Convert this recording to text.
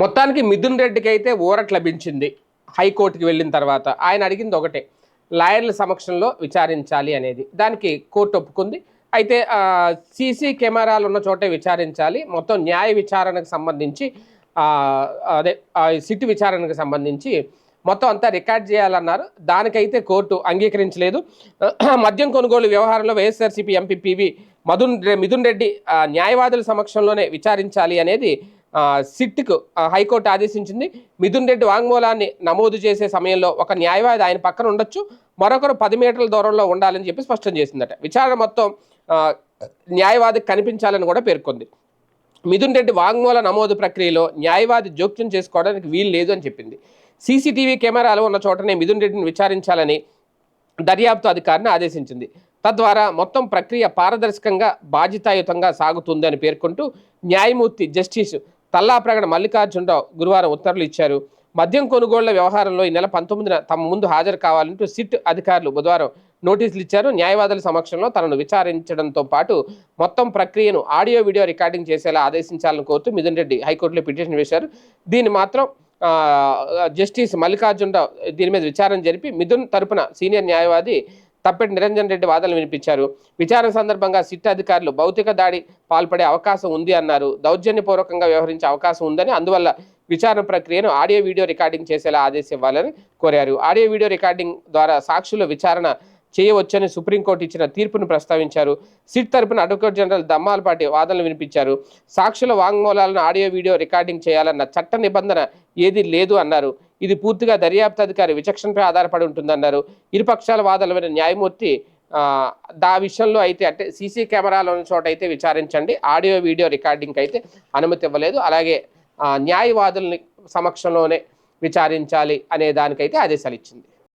మొత్తానికి మిథున్ రెడ్డికి అయితే ఊరట్ లభించింది హైకోర్టుకి వెళ్ళిన తర్వాత. ఆయన అడిగింది ఒకటే లాయర్ల సమక్షంలో విచారించాలి అనేది. దానికి కోర్టు ఒప్పుకుంది. అయితే సీసీ కెమెరాలు ఉన్న చోటే విచారించాలి. మొత్తం న్యాయ విచారణకు సంబంధించి అదే సిట్ విచారణకు సంబంధించి మొత్తం అంతా రికార్డ్ చేయాలన్నారు. దానికైతే కోర్టు అంగీకరించలేదు. మద్యం కొనుగోలు వ్యవహారంలో వైఎస్ఆర్సీపీ ఎంపీ పివి మధున్ మిథున్ రెడ్డి న్యాయవాదుల సమక్షంలోనే విచారించాలి అనేది సిట్కు హైకోర్టు ఆదేశించింది మిథున్ రెడ్డి వాంగ్మూలాన్ని నమోదు చేసే సమయంలో ఒక న్యాయవాది ఆయన పక్కన ఉండొచ్చు మరొకరు పది మీటర్ల దూరంలో ఉండాలని చెప్పి స్పష్టం చేసిందట. విచారణ మొత్తం న్యాయవాది న్యాయవాదికి కనిపించాలని కూడా పేర్కొంది. మిథున్ రెడ్డి వాంగ్మూల నమోదు ప్రక్రియలో న్యాయవాది జోక్యం చేసుకోవడానికి వీలు లేదు అని చెప్పింది. సీసీటీవీ కెమెరాలు ఉన్న చోటనే మిథున్ రెడ్డిని విచారించాలని దర్యాప్తు అధికారిని ఆదేశించింది. తద్వారా మొత్తం ప్రక్రియ పారదర్శకంగా బాధ్యతాయుతంగా సాగుతుందని పేర్కొంటూ న్యాయమూర్తి జస్టిస్ తల్లాప్రగడ మల్లికార్జునరావు గురువారం ఉత్తర్వులు ఇచ్చారు. మద్యం కొనుగోళ్ళ వ్యవహారంలో ఈ నెల పంతొమ్మిదిన తమ ముందు హాజరు కావాలంటూ సిట్ అధికారులు బుధవారం నోటీసులు ఇచ్చారు. న్యాయవాదుల సమక్షంలో తనను విచారించడంతో పాటు మొత్తం ప్రక్రియను ఆడియో వీడియో రికార్డింగ్ చేసేలా ఆదేశించాలని కోరుతూ మిథున్ రెడ్డి హైకోర్టులో పిటిషన్ వేశారు. దీన్ని మాత్రం జస్టిస్ మల్లికార్జునరావు దీని మీద విచారణ జరిపి మిథున్ తరపున సీనియర్ న్యాయవాది తప్పెటి నిరంజన్ రెడ్డి వాదనలు వినిపించారు. విచారణ సందర్భంగా సిట్ అధికారులు భౌతిక దాడి పాల్పడే అవకాశం ఉంది అన్నారు. దౌర్జన్యపూర్వకంగా వ్యవహరించే అవకాశం ఉందని అందువల్ల విచారణ ప్రక్రియను ఆడియో వీడియో రికార్డింగ్ చేసేలా ఆదేశం ఇవ్వాలని కోరారు. ఆడియో వీడియో రికార్డింగ్ ద్వారా సాక్షుల విచారణ చేయవచ్చని సుప్రీంకోర్టు ఇచ్చిన తీర్పును ప్రస్తావించారు. సిట్ తరపున అడ్వకేట్ జనరల్ దమ్మాలపాటి వాదనలు వినిపించారు. సాక్షుల వాంగ్మూలాలను ఆడియో వీడియో రికార్డింగ్ చేయాలన్న చట్ట నిబంధన ఏది లేదు అన్నారు. ఇది పూర్తిగా దర్యాప్తు అధికారి విచక్షణపై ఆధారపడి ఉంటుందన్నారు. ఇరుపక్షాల వాదనలు న్యాయమూర్తి దా విషయంలో అయితే అంటే సీసీ కెమెరాలు ఉన్న చోట అయితే విచారించండి. ఆడియో వీడియో రికార్డింగ్కి అయితే అనుమతి ఇవ్వలేదు. అలాగే న్యాయవాదులని సమక్షంలోనే విచారించాలి అనే దానికైతే ఆదేశాలు ఇచ్చింది.